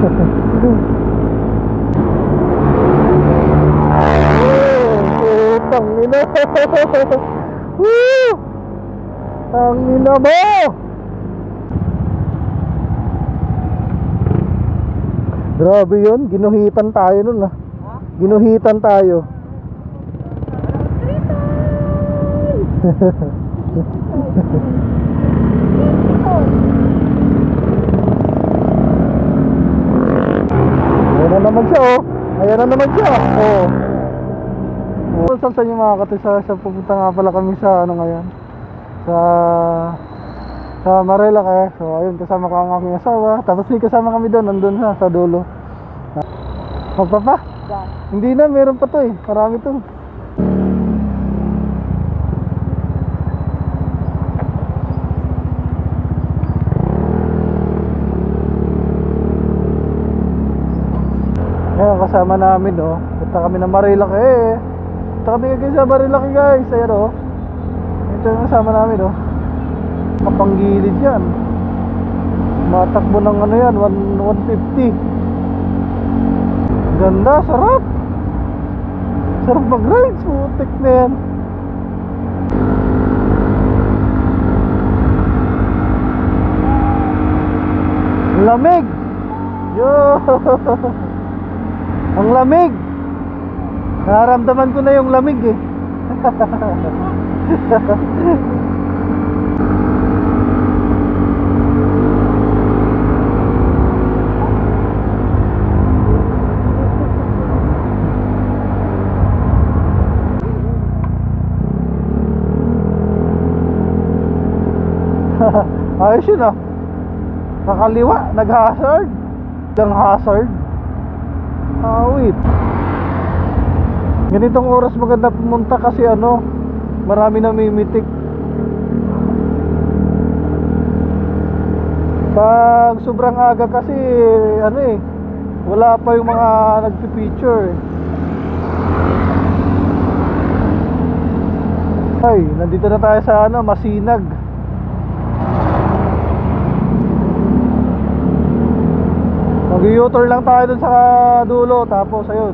Putang ina. Woo! Ang ina mo! Grabe yun, ginuhitan tayo nun ah. Ginuhitan tayo. Ayan na naman siya oh. Ayan na naman siya. Oh. Oh, saan saan yung mga katisa sa pupunta nga pala kami sa ano ngayon? Sa sa Marela kaya. So ayun kasama ko ang aking asawa. Tapos may kasama kami doon, nandun sa, sa dulo. Magpapa? Hindi na, meron pa to eh. Marami to. Kasama namin, oh. Punta kami ng Marilaki, eh. Punta kami ngayon sa Marilaki, guys. Ayan, oh. Ito yung kasama namin, oh. Kapanggilid yan. Matakbo ng ano yan, 1, 150. Ganda, sarap. Sarap mag-ride, putik na yan. Lamig! Yo! Ang lamig! Nararamdaman ko na yung lamig eh. Ayos yun ah. Kakaliwa, nag-hazard. Ang wait. Ganitong oras maganda pumunta kasi ano, marami na mimitik. Pag sobrang aga kasi, ano eh, wala pa yung mga nagpipicture eh. Ay, nandito na tayo sa ano, Masinag. Mag-u-turn lang tayo dun sa dulo tapos ayun.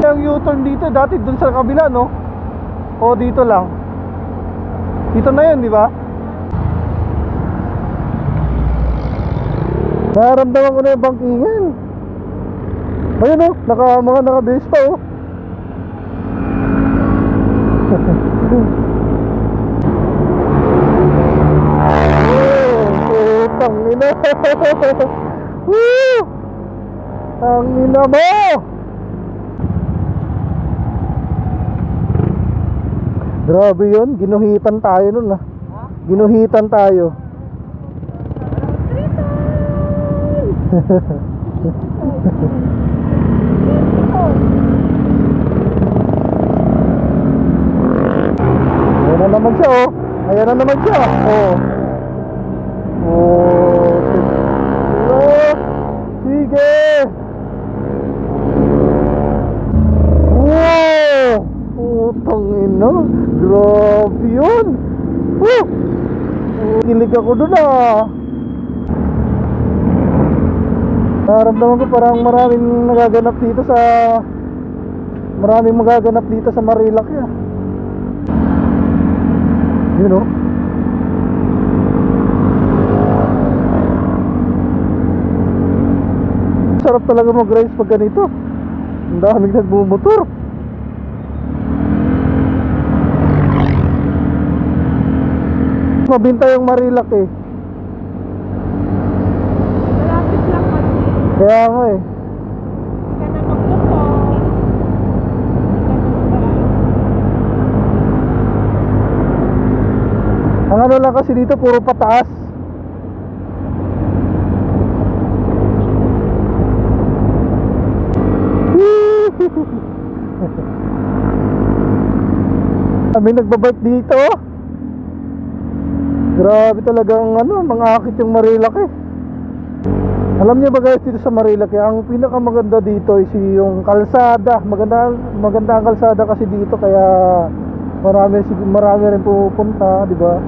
Yung U-turn dito dati dun sa kabila no? O dito lang. Dito na yun, di ba? Nararamdaman ko na yung bangkingan. Ayun oh, naka, mga naka-base pa oh. Oh, Woo! Ang ina mo! Grabe yun, ginuhitan tayo nun ah. Ginuhitan tayo. Ayan na naman siya oh. Ayan na naman siya. Oh. Oh. Kilig ako dun ah. Naramdaman ko parang maraming nagaganap dito sa maraming magaganap dito sa Marilaki ah. Yun oh. Sarap talaga mag-rides pag ganito. Ang daming nagbumotor. Mabinta yung Marilak eh. Malapit lang kasi. Kaya nga eh. Ang ano lang kasi dito puro pataas. Kami nagbabike dito. Grabe talagang ano, mga akit yung Marilaki. Alam niyo ba guys dito sa Marilaki, ang pinakamaganda dito is yung kalsada. Maganda maganda ang kalsada kasi dito kaya marami marami rin pupunta, di ba?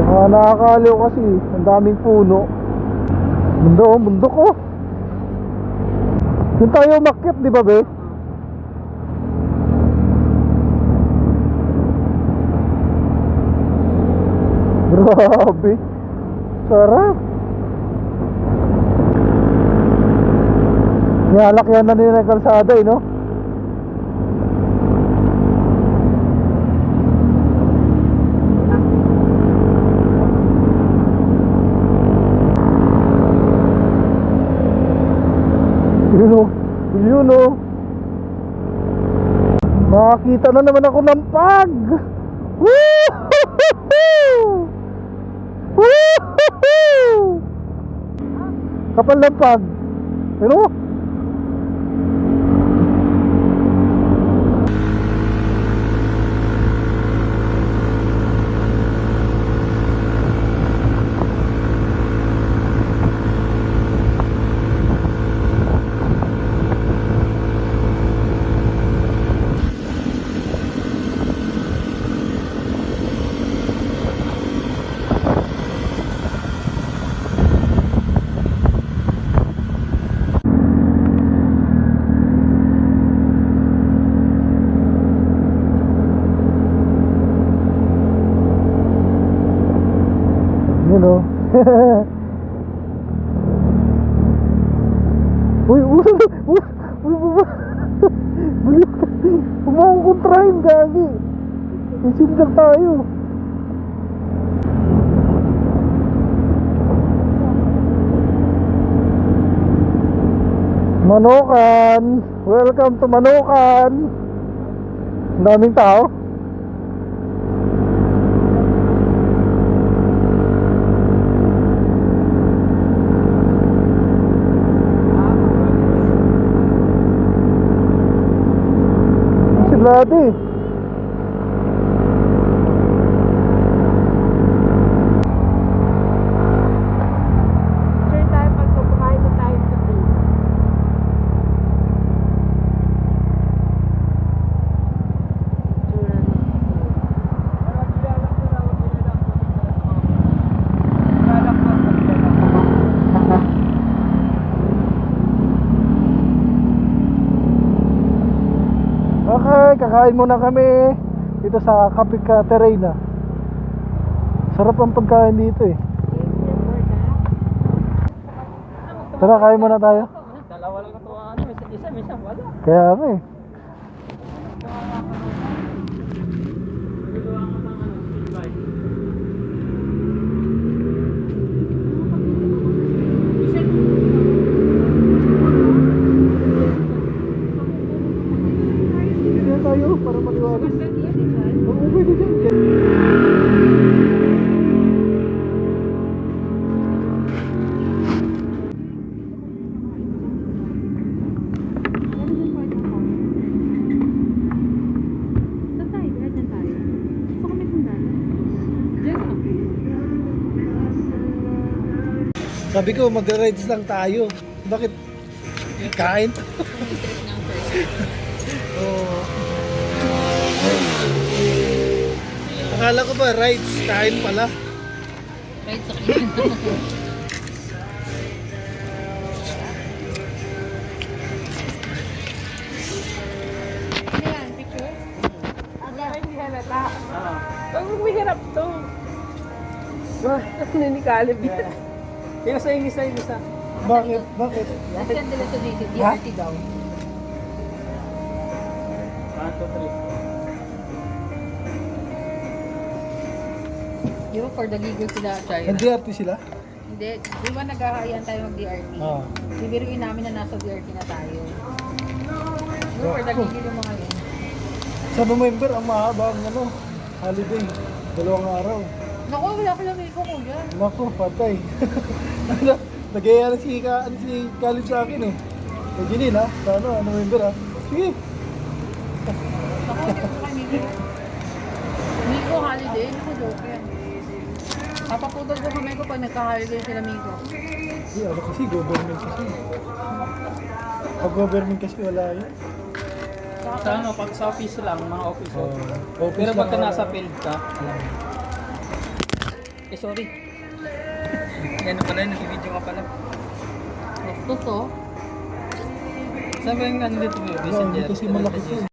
Saka nakakaliw kasi, ang daming puno. Mundo, oh, bundok oh. Doon tayo umakyat, di ba, be? Grabe. Sarap. Niyalak yan na nila ng kalsada, eh, no? Yun o. Yun o. Makakita na naman ako ng pag. Woo! Kapal ng pag. Ano? Yun o. Uy, uy, uy, uy, uy, Umawang kontrahin, gagi. Isin lang tayo. Manukan! Welcome to Manukan! Ang daming tao. Si kakain muna kami dito sa Kapika Terrena. Sarap ang pagkain dito eh. Tara, kain muna tayo. Dalawa lang ito ano, isa, isa, isa, wala. Kaya ano eh. Sabi ko, mag-rides lang tayo. Bakit? Kain? Oo. Akala ko ba rides, kain pala. Right sa halata. Pag humihirap to. Ni Caleb yan? Yung sa English na isa. Bakit? Bakit? Saan nila sa dito? Ha? DRT daw. 1, 2, 3. Di ba for the giggle sila, Chay? Hindi arte sila? Hindi. Di ba nagkakayaan tayo mag-DRT? Oo. Bibiruin namin na nasa DRT na tayo. Di ba for the giggle yung mga yun? Sa November, ang mahaba ang ano, holiday. Dalawang araw. Naku, wala ko lang ko kuya. Naku, patay. ano, nagaya na si, Ka, ano, si Khalid sa akin eh. Sa Ginil ha, sa ano, November ha. Sige. Naku, hindi ko kay Miko. Miko holiday? Naku, joke yan. Papaputol ko kamay ko pag nagka-holiday sila Miko. Hindi, ano kasi, government kasi. Pag government kasi wala yun. Sa ano, pag sa office lang, mga office. Oh, office Pero pagka nasa field ka, eh sorry. Yan pala, nag-video ka pala. Bastos oh. Saan ba yung ano dito? Messenger? Kasi malaki to.